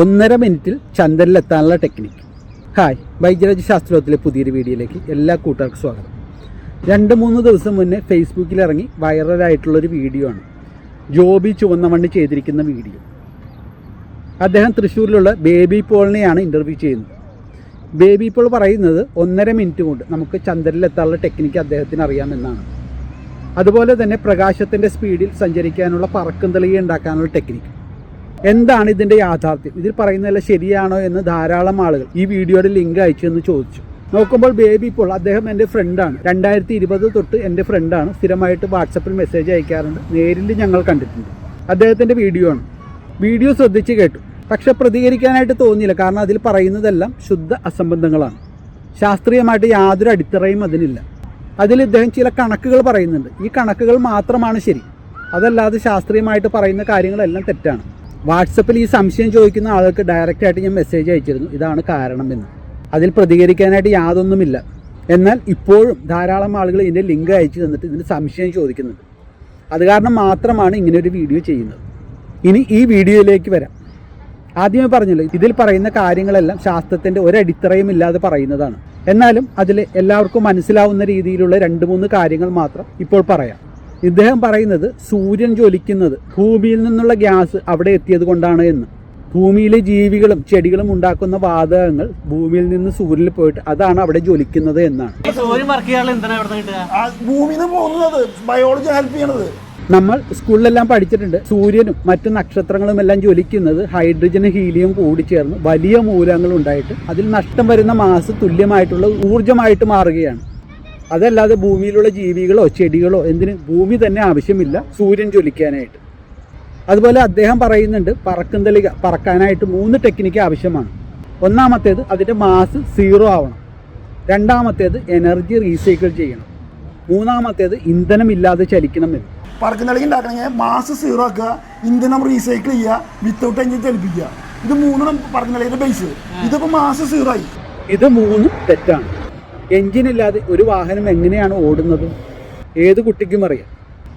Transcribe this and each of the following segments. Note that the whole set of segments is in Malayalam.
ഒന്നര മിനിറ്റിൽ ചന്ദ്രനിലെത്താനുള്ള ടെക്നിക്ക്. ഹായ് വൈദ്യരാജ ശാസ്ത്രോത്തിലെ പുതിയൊരു വീഡിയോയിലേക്ക് എല്ലാ കൂട്ടുകാർക്കും സ്വാഗതം. രണ്ട് മൂന്ന് ദിവസം മുന്നേ ഫേസ്ബുക്കിൽ ഇറങ്ങി വൈറലായിട്ടുള്ളൊരു വീഡിയോ ആണ് ജോബി ചുവന്നമണ്ണ് ചെയ്തിരിക്കുന്ന വീഡിയോ. അദ്ദേഹം തൃശ്ശൂരിലുള്ള ബേബി പോളിനെയാണ് ഇന്റർവ്യൂ ചെയ്യുന്നത്. ബേബി പോൾ പറയുന്നത് ഒന്നര മിനിറ്റ് കൊണ്ട് നമുക്ക് ചന്ദ്രനിലെത്താനുള്ള ടെക്നിക്ക് അദ്ദേഹത്തിന് അറിയാമെന്നാണ്. അതുപോലെ തന്നെ പ്രകാശത്തിന്റെ സ്പീഡിൽ സഞ്ചരിക്കാനുള്ള പറക്കും തെളിയുണ്ടാക്കാനുള്ള ടെക്നിക്ക്. എന്താണ് ഇതിന്റെ യാഥാർത്ഥ്യം? ഇതിൽ പറയുന്നതല്ല ശരിയാണോ എന്ന് ധാരാളം ആളുകൾ ഈ വീഡിയോയുടെ ലിങ്ക് അയച്ചു എന്ന് ചോദിച്ചു. നോക്കുമ്പോൾ ബേബി ഇപ്പോൾ അദ്ദേഹം എന്റെ ഫ്രണ്ടാണ് രണ്ടായിരത്തി ഇരുപത് തൊട്ട് എന്റെ ഫ്രണ്ടാണ് സ്ഥിരമായിട്ട് വാട്സപ്പിൽ മെസ്സേജ് അയക്കാറുണ്ട്. നേരിൽ ഞങ്ങൾ കണ്ടിട്ടുണ്ട്. അദ്ദേഹത്തിന്റെ വീഡിയോ ആണ്. വീഡിയോ ശ്രദ്ധിച്ച് കേട്ടു. പക്ഷെ പ്രതികരിക്കാനായിട്ട് തോന്നിയില്ല. കാരണം അതിൽ പറയുന്നതെല്ലാം ശുദ്ധ അസംബന്ധങ്ങളാണ്. ശാസ്ത്രീയമായിട്ട് യാതൊരു അടിത്തറയും അതിനില്ല. അതിൽ ഇദ്ദേഹം ചില കണക്കുകൾ പറയുന്നുണ്ട്. ഈ കണക്കുകൾ മാത്രമാണ് ശരി. അതല്ലാതെ ശാസ്ത്രീയമായിട്ട് പറയുന്ന കാര്യങ്ങളെല്ലാം തെറ്റാണ്. വാട്സപ്പിൽ ഈ സംശയം ചോദിക്കുന്ന ആളുകൾക്ക് ഡയറക്റ്റ് ആയിട്ട് ഞാൻ മെസ്സേജ് അയച്ചിരുന്നു. ഇതാണ് കാരണം എന്ന്. അതിൽ പ്രതികരിക്കാനായിട്ട് യാതൊന്നുമില്ല. എന്നാൽ ഇപ്പോഴും ധാരാളം ആളുകൾ ഇതിന്റെ ലിങ്ക് അയച്ചു തന്നിട്ട് ഇതിന് സംശയം ചോദിക്കുന്നുണ്ട്. അത് കാരണം മാത്രമാണ് ഇങ്ങനെ ഒരു വീഡിയോ ചെയ്യുന്നത്. ഇനി ഈ വീഡിയോയിലേക്ക് വരാം. ആദ്യമേ പറഞ്ഞല്ലോ ഇതിൽ പറയുന്ന കാര്യങ്ങളെല്ലാം ശാസ്ത്രത്തിന്റെ ഒരടിത്തറയും ഇല്ലാതെ പറയുന്നതാണ്. എന്നാലും അതിൽ എല്ലാവർക്കും മനസ്സിലാവുന്ന രീതിയിലുള്ള രണ്ട് മൂന്ന് കാര്യങ്ങൾ മാത്രം ഇപ്പോൾ പറയാം. ഇദ്ദേഹം പറയുന്നത് സൂര്യൻ ജ്വലിക്കുന്നത് ഭൂമിയിൽ നിന്നുള്ള ഗ്യാസ് അവിടെ എത്തിയത് കൊണ്ടാണ് എന്ന്. ഭൂമിയിലെ ജീവികളും ചെടികളും ഉണ്ടാക്കുന്ന വാതകങ്ങൾ ഭൂമിയിൽ നിന്ന് സൂര്യനിൽ പോയിട്ട് അതാണ് അവിടെ ജ്വലിക്കുന്നത് എന്നാണ്. ബയോളജി ഹെൽപ്പ് ചെയ്യണത്. നമ്മൾ സ്കൂളിലെല്ലാം പഠിച്ചിട്ടുണ്ട് സൂര്യനും മറ്റു നക്ഷത്രങ്ങളും എല്ലാം ജ്വലിക്കുന്നത് ഹൈഡ്രജനും ഹീലിയം കൂടി ചേർന്ന് വലിയ മൂലങ്ങൾ ഉണ്ടായിട്ട് അതിൽ നഷ്ടം വരുന്ന മാസ് തുല്യമായിട്ടുള്ള ഊർജമായിട്ട് മാറുകയാണ്. അതല്ലാതെ ഭൂമിയിലുള്ള ജീവികളോ ചെടികളോ എന്തിന് ഭൂമി തന്നെ ആവശ്യമില്ല സൂര്യൻ ജ്വലിക്കാനായിട്ട്. അതുപോലെ അദ്ദേഹം പറയുന്നുണ്ട് പറക്കുന്തളിക പറക്കാനായിട്ട് മൂന്ന് ടെക്നിക്ക് ആവശ്യമാണ്. ഒന്നാമത്തേത് അതിന്റെ മാസ് സീറോ ആവണം. രണ്ടാമത്തേത് എനർജി റീസൈക്കിൾ ചെയ്യണം. മൂന്നാമത്തേത് ഇന്ധനമില്ലാതെ ചലിക്കണം എന്ന്. പറക്കുന്നിടയ്ക്ക് ഉണ്ടാക്കണമെങ്കിൽ മാസ് സീറോ ആക്കുക ഇന്ധനം റീസൈക്കിൾ ചെയ്യുക വിത്തൗട്ട് എഞ്ചിൻ ചലിപ്പിക്കുക. ഇത് മൂന്നും പറക്കുന്നിടയുടെ ബേസ് ഇതിപ്പോൾ മാസ് സീറോ ആയി. ഇത് മൂന്നും തെറ്റാണ്. എഞ്ചിൻ ഇല്ലാതെ ഒരു വാഹനം എങ്ങനെയാണ് ഓടുന്നത്? ഏത് കുട്ടിക്കും അറിയാം.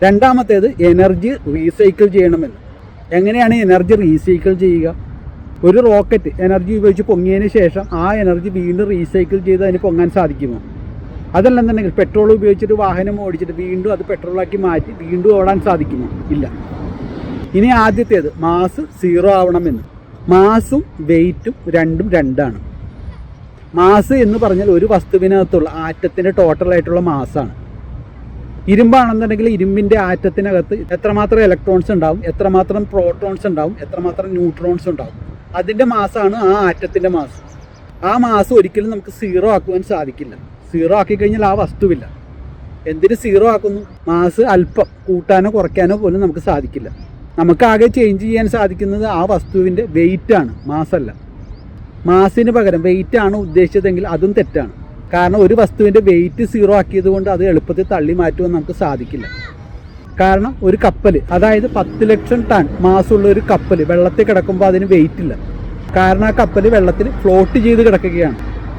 രണ്ടാമത്തേത് എനർജി റീസൈക്കിൾ ചെയ്യണമെന്ന്. എങ്ങനെയാണ് എനർജി റീസൈക്കിൾ ചെയ്യുക? ഒരു റോക്കറ്റ് എനർജി ഉപയോഗിച്ച് പൊങ്ങിയതിന് ശേഷം ആ എനർജി വീണ്ടും റീസൈക്കിൾ ചെയ്ത് അതിന് പൊങ്ങാൻ സാധിക്കുമോ? അതല്ലെന്നുണ്ടെങ്കിൽ പെട്രോൾ ഉപയോഗിച്ചിട്ട് വാഹനം ഓടിച്ചിട്ട് വീണ്ടും അത് പെട്രോളാക്കി മാറ്റി വീണ്ടും ഓടാൻ സാധിക്കുമോ? ഇല്ല. ഇനി ആദ്യത്തേത് മാസ് സീറോ ആവണമെന്ന്. മാസും വെയിറ്റും രണ്ടും രണ്ടാണ്. മാസ് എന്ന് പറഞ്ഞാൽ ഒരു വസ്തുവിനകത്തുള്ള ആറ്റത്തിന്റെ ടോട്ടലായിട്ടുള്ള മാസാണ്. ഇരുമ്പാണെന്നുണ്ടെങ്കിൽ ഇരുമ്പിന്റെ ആറ്റത്തിനകത്ത് എത്രമാത്രം ഇലക്ട്രോൺസ് ഉണ്ടാവും എത്രമാത്രം പ്രോട്ടോൺസ് ഉണ്ടാവും എത്രമാത്രം ന്യൂട്രോൺസ് ഉണ്ടാവും. അതിന്റെ മാസാണ് ആ ആറ്റത്തിന്റെ മാസ്. ആ മാസം ഒരിക്കലും നമുക്ക് സീറോ ആക്കുവാൻ സാധിക്കില്ല. സീറോ ആക്കി കഴിഞ്ഞാൽ ആ വസ്തുവില്ല. എന്തിന് സീറോ ആക്കുന്നു? മാസ് അല്പം കൂട്ടാനോ കുറയ്ക്കാനോ പോലും നമുക്ക് സാധിക്കില്ല. നമുക്ക് ആകെ ചേഞ്ച് ചെയ്യാൻ സാധിക്കുന്നത് ആ വസ്തുവിന്റെ വെയിറ്റാണ് മാസല്ല. മാസിന് പകരം വെയിറ്റ് ആണ് ഉദ്ദേശിച്ചതെങ്കിൽ അതും തെറ്റാണ്. കാരണം ഒരു വസ്തുവിന്റെ വെയിറ്റ് സീറോ ആക്കിയത് കൊണ്ട് അത് എളുപ്പത്തിൽ തള്ളി മാറ്റുവാൻ നമുക്ക് സാധിക്കില്ല. കാരണം ഒരു കപ്പൽ അതായത് പത്ത് ലക്ഷം ടൺ മാസമുള്ള ഒരു കപ്പൽ വെള്ളത്തിൽ കിടക്കുമ്പോൾ അതിന് വെയിറ്റ് ഇല്ല. കാരണം ആ കപ്പൽ വെള്ളത്തിൽ ഫ്ലോട്ട് ചെയ്ത് കിടക്കുകയാണ്.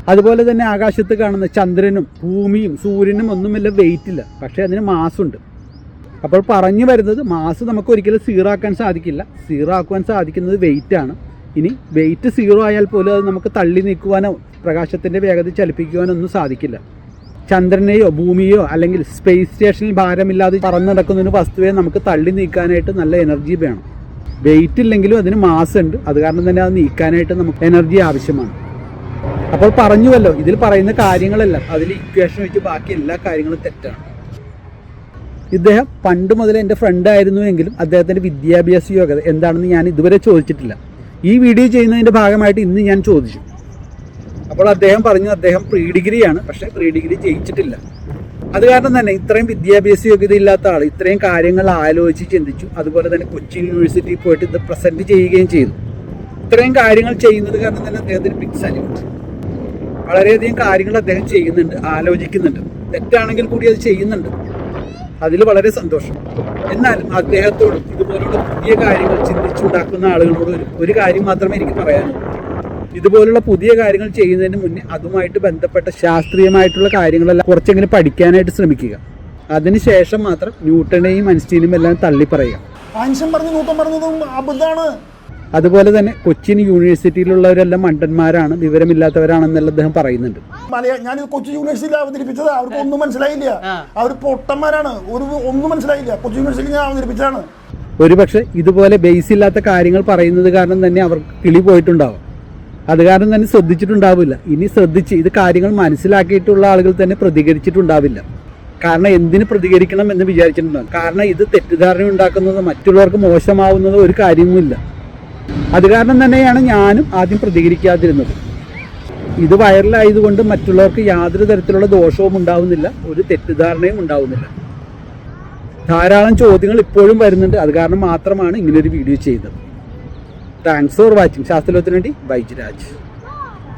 അതുപോലെ തന്നെ ആകാശത്ത് കാണുന്ന ചന്ദ്രനും ഭൂമിയും സൂര്യനും ഒന്നുമില്ല വെയിറ്റ് ഇല്ല. പക്ഷേ അതിന് മാസുണ്ട്. അപ്പോൾ പറഞ്ഞു വരുന്നത് മാസ് നമുക്ക് ഒരിക്കലും സീറാക്കാൻ സാധിക്കില്ല. സീറാക്കുവാൻ സാധിക്കുന്നത് വെയിറ്റ് ആണ്. ഇനി വെയിറ്റ് സീറോ ആയാൽ പോലും അത് നമുക്ക് തള്ളി നീക്കുവാനോ പ്രകാശത്തിന്റെ വേഗത ചലിപ്പിക്കുവാനോ ഒന്നും സാധിക്കില്ല. ചന്ദ്രനെയോ ഭൂമിയോ അല്ലെങ്കിൽ സ്പേസ് സ്റ്റേഷനിൽ ഭാരമില്ലാതെ പറന്നു നടക്കുന്ന ഒരു വസ്തുവെ നമുക്ക് തള്ളി നീക്കാനായിട്ട് നല്ല എനർജി വേണം. വെയിറ്റ് ഇല്ലെങ്കിലും അതിന് മാസ് ഉണ്ട്. അത് കാരണം തന്നെ അത് നീക്കാനായിട്ട് നമുക്ക് എനർജി ആവശ്യമാണ്. അപ്പോൾ പറഞ്ഞുവല്ലോ ഇതിൽ പറയുന്ന കാര്യങ്ങളെല്ലാം. അതിൽ ഇക്വേഷൻ വെച്ച് ബാക്കി എല്ലാ കാര്യങ്ങളും തെറ്റാണ്. ഇദ്ദേഹം പണ്ട് മുതൽ എന്റെ ഫ്രണ്ട് ആയിരുന്നു എങ്കിലും അദ്ദേഹത്തിന്റെ വിദ്യാഭ്യാസ യോഗ്യത എന്താണെന്ന് ഞാൻ ഇതുവരെ ചോദിച്ചിട്ടില്ല. ഈ വീഡിയോ ചെയ്യുന്നതിന്റെ ഭാഗമായിട്ട് ഇന്ന് ഞാൻ ചോദിച്ചു. അപ്പോൾ അദ്ദേഹം പറഞ്ഞു അദ്ദേഹം പ്രീ ഡിഗ്രിയാണ് പക്ഷേ പ്രീ ഡിഗ്രി ജയിച്ചിട്ടില്ല. അത് കാരണം തന്നെ ഇത്രയും വിദ്യാഭ്യാസ യോഗ്യത ഇല്ലാത്ത ആൾ ഇത്രയും കാര്യങ്ങൾ ആലോചിച്ച് ചിന്തിച്ചു. അതുപോലെ തന്നെ കൊച്ചിൻ യൂണിവേഴ്സിറ്റിയിൽ പോയിട്ട് ഇത് പ്രസന്റ് ചെയ്യുകയും ചെയ്തു. ഇത്രയും കാര്യങ്ങൾ ചെയ്യുന്നത് കാരണം തന്നെ അദ്ദേഹത്തിന് ബിഗ് സല്യൂട്ട് വളരെയധികം കാര്യങ്ങൾ അദ്ദേഹം ചെയ്യുന്നുണ്ട് ആലോചിക്കുന്നുണ്ട്. തെറ്റാണെങ്കിൽ കൂടി അത് ചെയ്യുന്നുണ്ട്. അതിൽ വളരെ സന്തോഷം. എന്നാലും അദ്ദേഹത്തോട് ഇതുപോലുള്ള പുതിയ കാര്യങ്ങൾ ചിന്തിച്ചുണ്ടാക്കുന്ന ആളുകളോട് ഒരു- കാര്യം മാത്രമേ എനിക്ക് പറയാനുള്ളൂ. ഇതുപോലുള്ള പുതിയ കാര്യങ്ങൾ ചെയ്യുന്നതിന് മുന്നേ അതുമായിട്ട് ബന്ധപ്പെട്ട ശാസ്ത്രീയമായിട്ടുള്ള കാര്യങ്ങളെല്ലാം കുറച്ചെങ്കിലും പഠിക്കാനായിട്ട് ശ്രമിക്കുക. അതിനുശേഷം മാത്രം ന്യൂട്ടനെയും ഐൻസ്റ്റീനും എല്ലാം തള്ളി പറയുക പറഞ്ഞു നൂറ്റം പറഞ്ഞതും അബദ്ധമാണ് അതുപോലെ തന്നെ കൊച്ചിൻ യൂണിവേഴ്സിറ്റിയിലുള്ളവരെല്ലാം മണ്ടന്മാരാണ് വിവരമില്ലാത്തവരാണെന്നല്ല അദ്ദേഹം പറയുന്നുണ്ട്. ഞാൻ കൊച്ചി യൂണിവേഴ്സിറ്റിയിൽ അവതരിപ്പിച്ചത്. അവർക്ക് ഒന്നും മനസ്സിലായില്ല. അവർ പൊട്ടന്മാരാണ്. ഒരു ഒന്നും മനസ്സിലായില്ല. കൊച്ചി യൂണിവേഴ്സിറ്റിയിൽ ഞാൻ അവതരിപ്പിച്ചതാണ്. ഒരുപക്ഷെ ഇതുപോലെ ബേസ് ഇല്ലാത്ത കാര്യങ്ങൾ പറയുന്നത് കാരണം തന്നെ അവർ കിളി പോയിട്ടുണ്ടാവും. അത് കാരണം തന്നെ ശ്രദ്ധിച്ചിട്ടുണ്ടാവില്ല. ഇനി ശ്രദ്ധിച്ച് ഇത് കാര്യങ്ങൾ മനസ്സിലാക്കിയിട്ടുള്ള ആളുകൾ തന്നെ പ്രതികരിച്ചിട്ടുണ്ടാവില്ല. കാരണം എന്തിന് പ്രതികരിക്കണം എന്ന് വിചാരിച്ചിട്ടുണ്ടാവും. കാരണം ഇത് തെറ്റിദ്ധാരണ ഉണ്ടാക്കുന്നത് മറ്റുള്ളവർക്ക് മോശമാവുന്നത് ഒരു കാര്യവുമില്ല. അത് കാരണം തന്നെയാണ് ഞാനും ആദ്യം പ്രതികരിക്കാതിരുന്നത്. ഇത് വൈറലായതുകൊണ്ട് മറ്റുള്ളവർക്ക് യാതൊരു തരത്തിലുള്ള ദോഷവും ഉണ്ടാവുന്നില്ല ഒരു തെറ്റിദ്ധാരണയും ഉണ്ടാവുന്നില്ല. ധാരാളം ചോദ്യങ്ങൾ ഇപ്പോഴും വരുന്നുണ്ട്. അത് കാരണം മാത്രമാണ് ഇങ്ങനൊരു വീഡിയോ ചെയ്തത്. താങ്ക്സ് ഫോർ വാച്ചിങ് ശാസ്ത്രലോകത്തിന് വേണ്ടി ബൈജ് രാജ്